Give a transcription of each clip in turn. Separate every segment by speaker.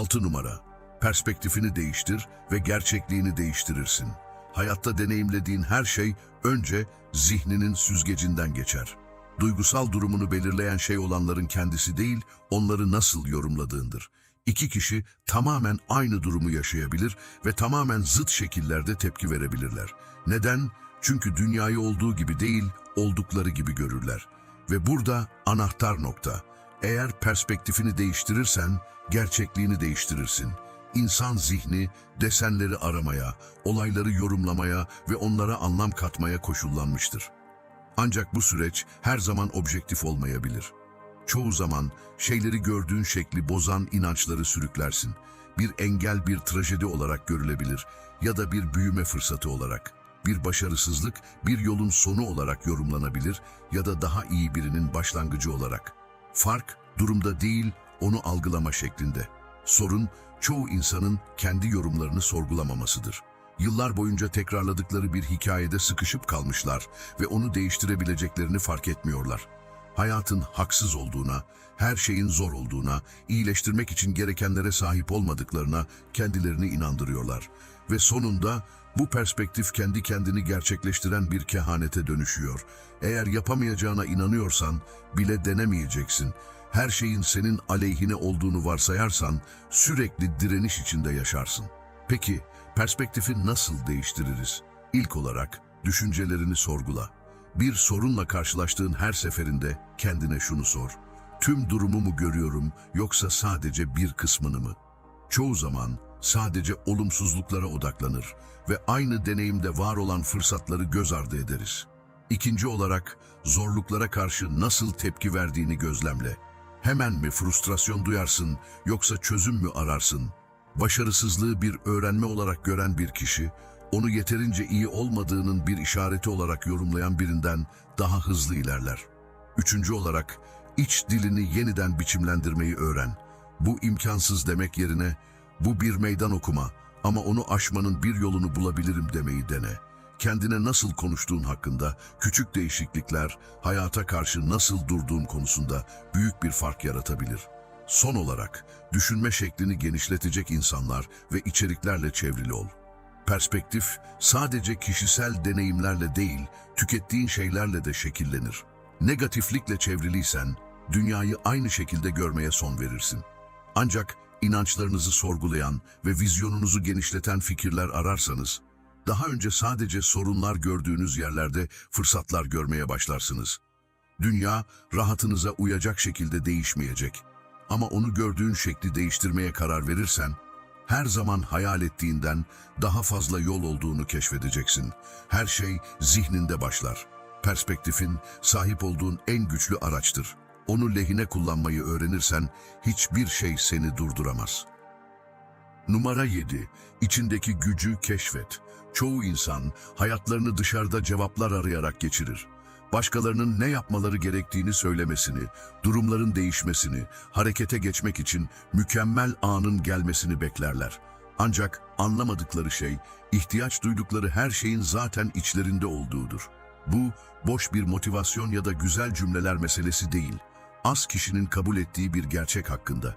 Speaker 1: 6 numara. Perspektifini değiştir ve gerçekliğini değiştirirsin. Hayatta deneyimlediğin her şey önce zihninin süzgecinden geçer. Duygusal durumunu belirleyen şey olanların kendisi değil, onları nasıl yorumladığındır. İki kişi tamamen aynı durumu yaşayabilir ve tamamen zıt şekillerde tepki verebilirler. Neden? Çünkü dünyayı olduğu gibi değil, oldukları gibi görürler. Ve burada anahtar nokta. Eğer perspektifini değiştirirsen, gerçekliğini değiştirirsin. İnsan zihni desenleri aramaya, olayları yorumlamaya ve onlara anlam katmaya koşullanmıştır. Ancak bu süreç her zaman objektif olmayabilir. Çoğu zaman şeyleri gördüğün şekli bozan inançları sürüklersin. Bir engel bir trajedi olarak görülebilir ya da bir büyüme fırsatı olarak. Bir başarısızlık bir yolun sonu olarak yorumlanabilir ya da daha iyi birinin başlangıcı olarak. Fark durumda değil, onu algılama şeklinde. Sorun çoğu insanın kendi yorumlarını sorgulamamasıdır. Yıllar boyunca tekrarladıkları bir hikayede sıkışıp kalmışlar ve onu değiştirebileceklerini fark etmiyorlar. Hayatın haksız olduğuna, her şeyin zor olduğuna, iyileştirmek için gerekenlere sahip olmadıklarına kendilerini inandırıyorlar. Ve sonunda bu perspektif kendi kendini gerçekleştiren bir kehanete dönüşüyor. Eğer yapamayacağına inanıyorsan bile denemeyeceksin. Her şeyin senin aleyhine olduğunu varsayarsan sürekli direniş içinde yaşarsın. Peki perspektifi nasıl değiştiririz? İlk olarak düşüncelerini sorgula. Bir sorunla karşılaştığın her seferinde kendine şunu sor. Tüm durumu mu görüyorum yoksa sadece bir kısmını mı? Çoğu zaman sadece olumsuzluklara odaklanır ve aynı deneyimde var olan fırsatları göz ardı ederiz. İkinci olarak zorluklara karşı nasıl tepki verdiğini gözlemle. Hemen mi frustrasyon duyarsın yoksa çözüm mü ararsın? Başarısızlığı bir öğrenme olarak gören bir kişi, onu yeterince iyi olmadığının bir işareti olarak yorumlayan birinden daha hızlı ilerler. Üçüncü olarak iç dilini yeniden biçimlendirmeyi öğren. Bu imkansız demek yerine bu bir meydan okuma ama onu aşmanın bir yolunu bulabilirim demeyi dene. Kendine nasıl konuştuğun hakkında küçük değişiklikler hayata karşı nasıl durduğun konusunda büyük bir fark yaratabilir. Son olarak düşünme şeklini genişletecek insanlar ve içeriklerle çevrili ol. Perspektif sadece kişisel deneyimlerle değil, tükettiğin şeylerle de şekillenir. Negatiflikle çevriliysen, dünyayı aynı şekilde görmeye son verirsin. Ancak inançlarınızı sorgulayan ve vizyonunuzu genişleten fikirler ararsanız, daha önce sadece sorunlar gördüğünüz yerlerde fırsatlar görmeye başlarsınız. Dünya rahatınıza uyacak şekilde değişmeyecek. Ama onu gördüğün şekli değiştirmeye karar verirsen, her zaman hayal ettiğinden daha fazla yol olduğunu keşfedeceksin. Her şey zihninde başlar. Perspektifin sahip olduğun en güçlü araçtır. Onu lehine kullanmayı öğrenirsen hiçbir şey seni durduramaz. Numara 7. İçindeki gücü keşfet. Çoğu insan hayatlarını dışarıda cevaplar arayarak geçirir. Başkalarının ne yapmaları gerektiğini söylemesini, durumların değişmesini, harekete geçmek için mükemmel anın gelmesini beklerler. Ancak anlamadıkları şey, ihtiyaç duydukları her şeyin zaten içlerinde olduğudur. Bu, boş bir motivasyon ya da güzel cümleler meselesi değil. Az kişinin kabul ettiği bir gerçek hakkında.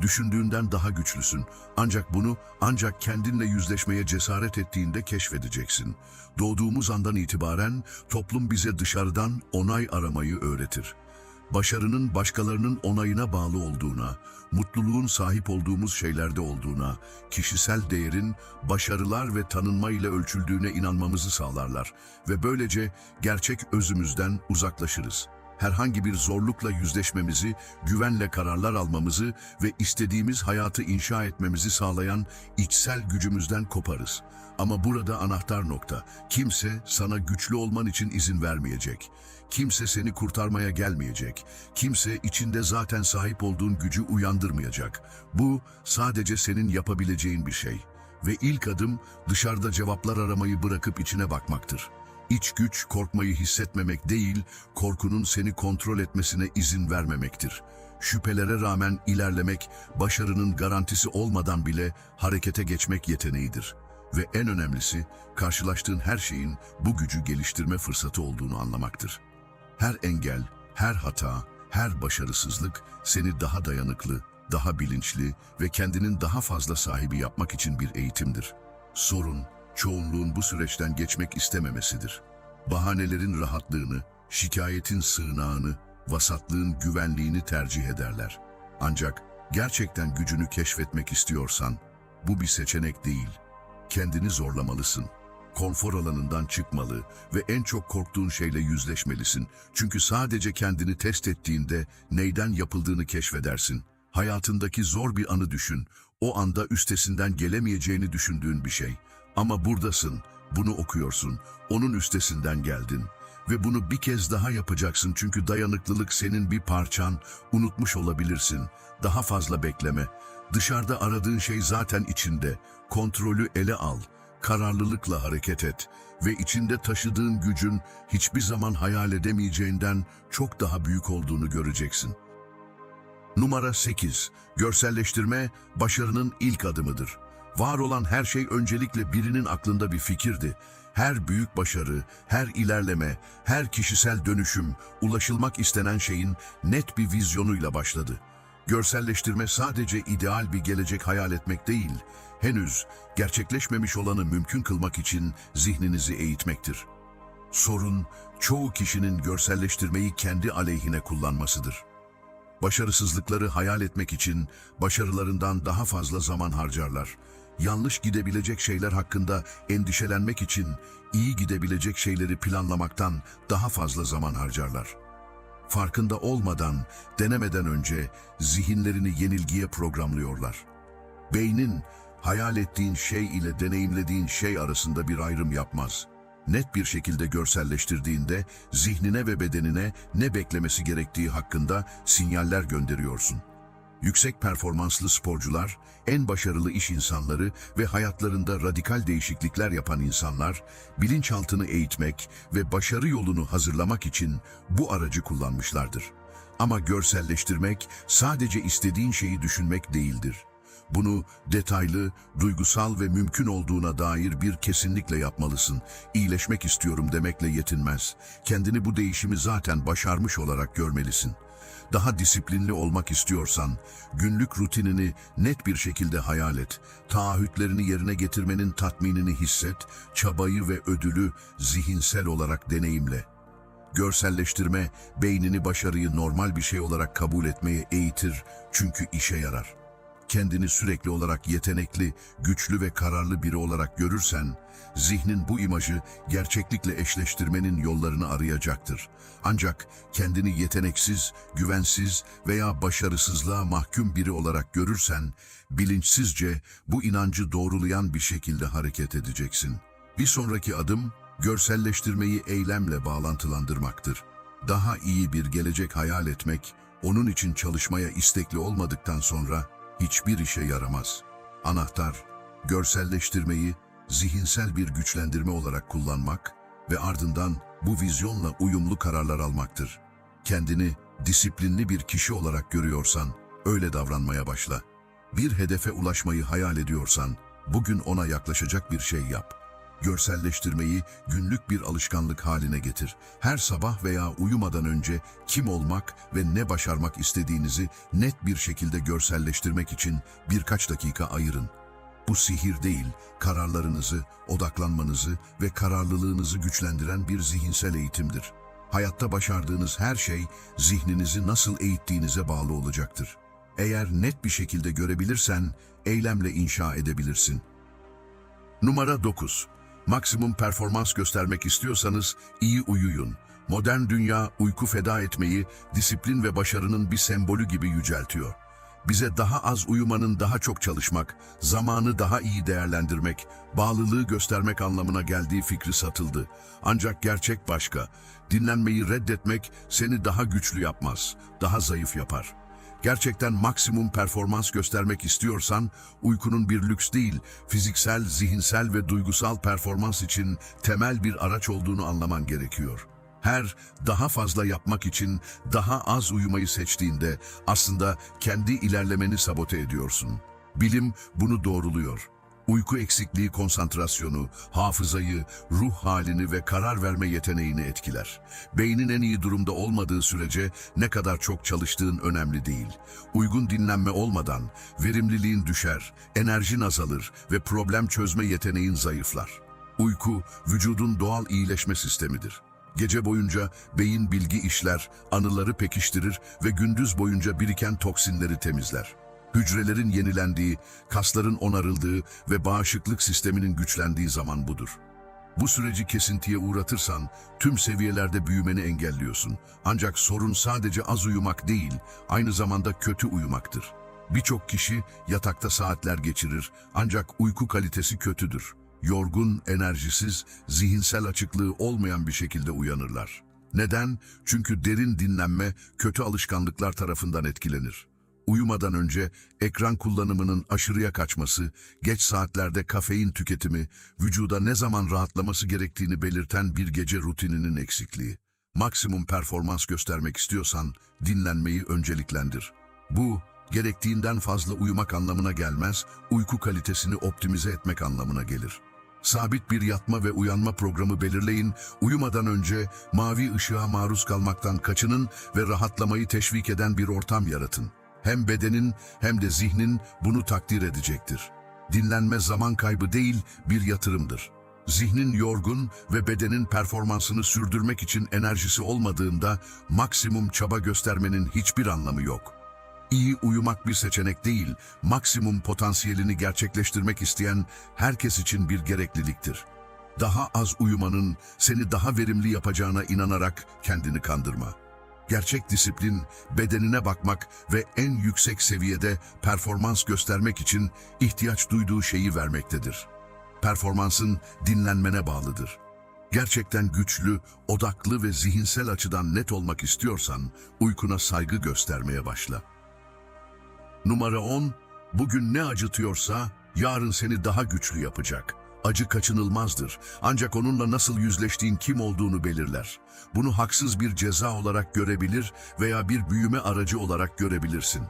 Speaker 1: Düşündüğünden daha güçlüsün. Ancak bunu ancak kendinle yüzleşmeye cesaret ettiğinde keşfedeceksin. Doğduğumuz andan itibaren toplum bize dışarıdan onay aramayı öğretir. Başarının başkalarının onayına bağlı olduğuna, mutluluğun sahip olduğumuz şeylerde olduğuna, kişisel değerin başarılar ve tanınma ile ölçüldüğüne inanmamızı sağlarlar ve böylece gerçek özümüzden uzaklaşırız herhangi bir zorlukla yüzleşmemizi, güvenle kararlar almamızı ve istediğimiz hayatı inşa etmemizi sağlayan içsel gücümüzden koparız. Ama burada anahtar nokta, kimse sana güçlü olman için izin vermeyecek. Kimse seni kurtarmaya gelmeyecek. Kimse içinde zaten sahip olduğun gücü uyandırmayacak. Bu sadece senin yapabileceğin bir şey. Ve ilk adım dışarıda cevaplar aramayı bırakıp içine bakmaktır. İç güç korkmayı hissetmemek değil, korkunun seni kontrol etmesine izin vermemektir. Şüphelere rağmen ilerlemek, başarının garantisi olmadan bile harekete geçmek yeteneğidir. Ve en önemlisi, karşılaştığın her şeyin bu gücü geliştirme fırsatı olduğunu anlamaktır. Her engel, her hata, her başarısızlık seni daha dayanıklı, daha bilinçli ve kendinin daha fazla sahibi yapmak için bir eğitimdir. Sorun, çoğunluğun bu süreçten geçmek istememesidir. Bahanelerin rahatlığını, şikayetin sığınağını, vasatlığın güvenliğini tercih ederler. Ancak gerçekten gücünü keşfetmek istiyorsan, bu bir seçenek değil. Kendini zorlamalısın. Konfor alanından çıkmalı ve en çok korktuğun şeyle yüzleşmelisin. Çünkü sadece kendini test ettiğinde neyden yapıldığını keşfedersin. Hayatındaki zor bir anı düşün. O anda üstesinden gelemeyeceğini düşündüğün bir şey. Ama buradasın, bunu okuyorsun, onun üstesinden geldin. Ve bunu bir kez daha yapacaksın çünkü dayanıklılık senin bir parçan, unutmuş olabilirsin. Daha fazla bekleme. Dışarıda aradığın şey zaten içinde. Kontrolü ele al, kararlılıkla hareket et ve içinde taşıdığın gücün hiçbir zaman hayal edemeyeceğinden çok daha büyük olduğunu göreceksin. Numara 8. Görselleştirme başarının ilk adımıdır. Var olan her şey öncelikle birinin aklında bir fikirdi. Her büyük başarı, her ilerleme, her kişisel dönüşüm, ulaşılmak istenen şeyin net bir vizyonuyla başladı. Görselleştirme sadece ideal bir gelecek hayal etmek değil, henüz gerçekleşmemiş olanı mümkün kılmak için zihninizi eğitmektir. Sorun, çoğu kişinin görselleştirmeyi kendi aleyhine kullanmasıdır. Başarısızlıkları hayal etmek için başarılarından daha fazla zaman harcarlar. Yanlış gidebilecek şeyler hakkında endişelenmek için iyi gidebilecek şeyleri planlamaktan daha fazla zaman harcarlar. Farkında olmadan, denemeden önce zihinlerini yenilgiye programlıyorlar. Beynin hayal ettiğin şey ile deneyimlediğin şey arasında bir ayrım yapmaz. Net bir şekilde görselleştirdiğinde zihnine ve bedenine ne beklemesi gerektiği hakkında sinyaller gönderiyorsun. Yüksek performanslı sporcular, en başarılı iş insanları ve hayatlarında radikal değişiklikler yapan insanlar, bilinçaltını eğitmek ve başarı yolunu hazırlamak için bu aracı kullanmışlardır. Ama görselleştirmek sadece istediğin şeyi düşünmek değildir. Bunu detaylı, duygusal ve mümkün olduğuna dair bir kesinlikle yapmalısın. İyileşmek istiyorum demekle yetinmez. Kendini bu değişimi zaten başarmış olarak görmelisin. Daha disiplinli olmak istiyorsan, günlük rutinini net bir şekilde hayal et. Taahhütlerini yerine getirmenin tatminini hisset, çabayı ve ödülü zihinsel olarak deneyimle. Görselleştirme, beynini başarıyı normal bir şey olarak kabul etmeye eğitir çünkü işe yarar. Kendini sürekli olarak yetenekli, güçlü ve kararlı biri olarak görürsen, zihnin bu imajı gerçeklikle eşleştirmenin yollarını arayacaktır. Ancak kendini yeteneksiz, güvensiz veya başarısızlığa mahkum biri olarak görürsen, bilinçsizce bu inancı doğrulayan bir şekilde hareket edeceksin. Bir sonraki adım, görselleştirmeyi eylemle bağlantılandırmaktır. Daha iyi bir gelecek hayal etmek, onun için çalışmaya istekli olmadıktan sonra hiçbir işe yaramaz. Anahtar, görselleştirmeyi zihinsel bir güçlendirme olarak kullanmak ve ardından bu vizyonla uyumlu kararlar almaktır. Kendini disiplinli bir kişi olarak görüyorsan, öyle davranmaya başla. Bir hedefe ulaşmayı hayal ediyorsan, bugün ona yaklaşacak bir şey yap. Görselleştirmeyi günlük bir alışkanlık haline getir. Her sabah veya uyumadan önce kim olmak ve ne başarmak istediğinizi net bir şekilde görselleştirmek için birkaç dakika ayırın. Bu sihir değil, kararlarınızı, odaklanmanızı ve kararlılığınızı güçlendiren bir zihinsel eğitimdir. Hayatta başardığınız her şey zihninizi nasıl eğittiğinize bağlı olacaktır. Eğer net bir şekilde görebilirsen, eylemle inşa edebilirsin. Numara 9. Maksimum performans göstermek istiyorsanız iyi uyuyun. Modern dünya uyku feda etmeyi disiplin ve başarının bir sembolü gibi yüceltiyor. Bize daha az uyumanın daha çok çalışmak, zamanı daha iyi değerlendirmek, bağlılığı göstermek anlamına geldiği fikri satıldı. Ancak gerçek başka. Dinlenmeyi reddetmek seni daha güçlü yapmaz, daha zayıf yapar. Gerçekten maksimum performans göstermek istiyorsan, uykunun bir lüks değil, fiziksel, zihinsel ve duygusal performans için temel bir araç olduğunu anlaman gerekiyor. Her daha fazla yapmak için daha az uyumayı seçtiğinde aslında kendi ilerlemeni sabote ediyorsun. Bilim bunu doğruluyor. Uyku eksikliği konsantrasyonu, hafızayı, ruh halini ve karar verme yeteneğini etkiler. Beynin en iyi durumda olmadığı sürece ne kadar çok çalıştığın önemli değil. Uygun dinlenme olmadan verimliliğin düşer, enerjin azalır ve problem çözme yeteneğin zayıflar. Uyku, vücudun doğal iyileşme sistemidir. Gece boyunca beyin bilgi işler, anıları pekiştirir ve gündüz boyunca biriken toksinleri temizler. Hücrelerin yenilendiği, kasların onarıldığı ve bağışıklık sisteminin güçlendiği zaman budur. Bu süreci kesintiye uğratırsan tüm seviyelerde büyümeni engelliyorsun. Ancak sorun sadece az uyumak değil, aynı zamanda kötü uyumaktır. Birçok kişi yatakta saatler geçirir ancak uyku kalitesi kötüdür. Yorgun, enerjisiz, zihinsel açıklığı olmayan bir şekilde uyanırlar. Neden? Çünkü derin dinlenme kötü alışkanlıklar tarafından etkilenir. Uyumadan önce ekran kullanımının aşırıya kaçması, geç saatlerde kafein tüketimi, vücuda ne zaman rahatlaması gerektiğini belirten bir gece rutininin eksikliği. Maksimum performans göstermek istiyorsan dinlenmeyi önceliklendir. Bu, gerektiğinden fazla uyumak anlamına gelmez, uyku kalitesini optimize etmek anlamına gelir. Sabit bir yatma ve uyanma programı belirleyin, uyumadan önce mavi ışığa maruz kalmaktan kaçının ve rahatlamayı teşvik eden bir ortam yaratın. Hem bedenin hem de zihnin bunu takdir edecektir. Dinlenme zaman kaybı değil, bir yatırımdır. Zihnin yorgun ve bedenin performansını sürdürmek için enerjisi olmadığında maksimum çaba göstermenin hiçbir anlamı yok. İyi uyumak bir seçenek değil, maksimum potansiyelini gerçekleştirmek isteyen herkes için bir gerekliliktir. Daha az uyumanın seni daha verimli yapacağına inanarak kendini kandırma. Gerçek disiplin, bedenine bakmak ve en yüksek seviyede performans göstermek için ihtiyaç duyduğu şeyi vermektedir. Performansın dinlenmene bağlıdır. Gerçekten güçlü, odaklı ve zihinsel açıdan net olmak istiyorsan uykuna saygı göstermeye başla. Numara 10, bugün ne acıtıyorsa yarın seni daha güçlü yapacak. Acı kaçınılmazdır. Ancak onunla nasıl yüzleştiğin kim olduğunu belirler. Bunu haksız bir ceza olarak görebilir veya bir büyüme aracı olarak görebilirsin.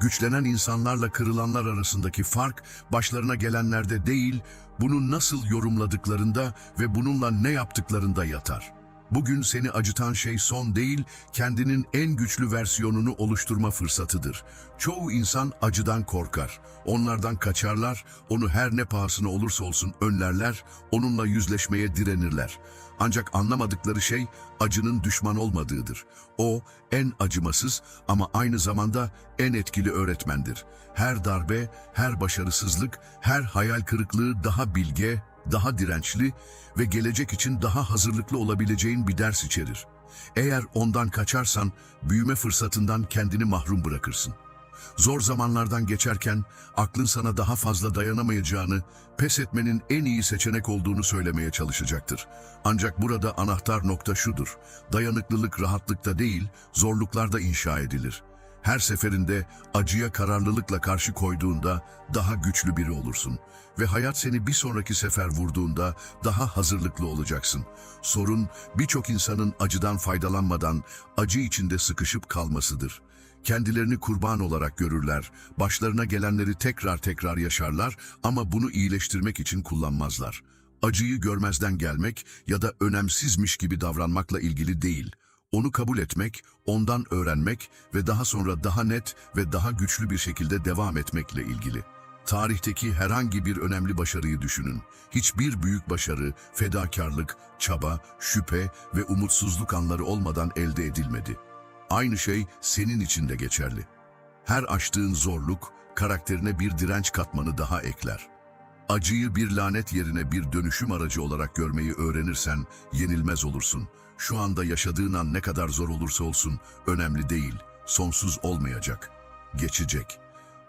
Speaker 1: Güçlenen insanlarla kırılanlar arasındaki fark başlarına gelenlerde değil, bunu nasıl yorumladıklarında ve bununla ne yaptıklarında yatar. Bugün seni acıtan şey son değil, kendinin en güçlü versiyonunu oluşturma fırsatıdır. Çoğu insan acıdan korkar. Onlardan kaçarlar, onu her ne pahasına olursa olsun önlerler, onunla yüzleşmeye direnirler. Ancak anlamadıkları şey acının düşman olmadığıdır. O en acımasız ama aynı zamanda en etkili öğretmendir. Her darbe, her başarısızlık, her hayal kırıklığı daha bilge, daha dirençli ve gelecek için daha hazırlıklı olabileceğin bir ders içerir. Eğer ondan kaçarsan büyüme fırsatından kendini mahrum bırakırsın. Zor zamanlardan geçerken aklın sana daha fazla dayanamayacağını, pes etmenin en iyi seçenek olduğunu söylemeye çalışacaktır. Ancak burada anahtar nokta şudur. Dayanıklılık rahatlıkta değil, zorluklarda inşa edilir. Her seferinde acıya kararlılıkla karşı koyduğunda daha güçlü biri olursun. Ve hayat seni bir sonraki sefer vurduğunda daha hazırlıklı olacaksın. Sorun birçok insanın acıdan faydalanmadan acı içinde sıkışıp kalmasıdır. Kendilerini kurban olarak görürler, başlarına gelenleri tekrar tekrar yaşarlar ama bunu iyileştirmek için kullanmazlar. Acıyı görmezden gelmek ya da önemsizmiş gibi davranmakla ilgili değil. Onu kabul etmek, ondan öğrenmek ve daha sonra daha net ve daha güçlü bir şekilde devam etmekle ilgili. Tarihteki herhangi bir önemli başarıyı düşünün. Hiçbir büyük başarı, fedakarlık, çaba, şüphe ve umutsuzluk anları olmadan elde edilmedi. Aynı şey senin için de geçerli. Her aştığın zorluk, karakterine bir direnç katmanı daha ekler. Acıyı bir lanet yerine bir dönüşüm aracı olarak görmeyi öğrenirsen yenilmez olursun. Şu anda yaşadığın an ne kadar zor olursa olsun önemli değil, sonsuz olmayacak, geçecek.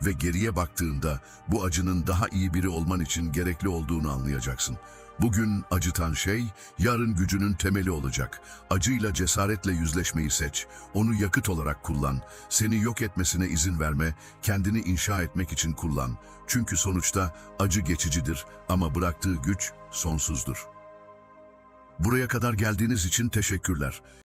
Speaker 1: Ve geriye baktığında bu acının daha iyi biri olman için gerekli olduğunu anlayacaksın. Bugün acıtan şey, yarın gücünün temeli olacak. Acıyla cesaretle yüzleşmeyi seç. Onu yakıt olarak kullan. Seni yok etmesine izin verme, kendini inşa etmek için kullan. Çünkü sonuçta acı geçicidir ama bıraktığı güç sonsuzdur. Buraya kadar geldiğiniz için teşekkürler.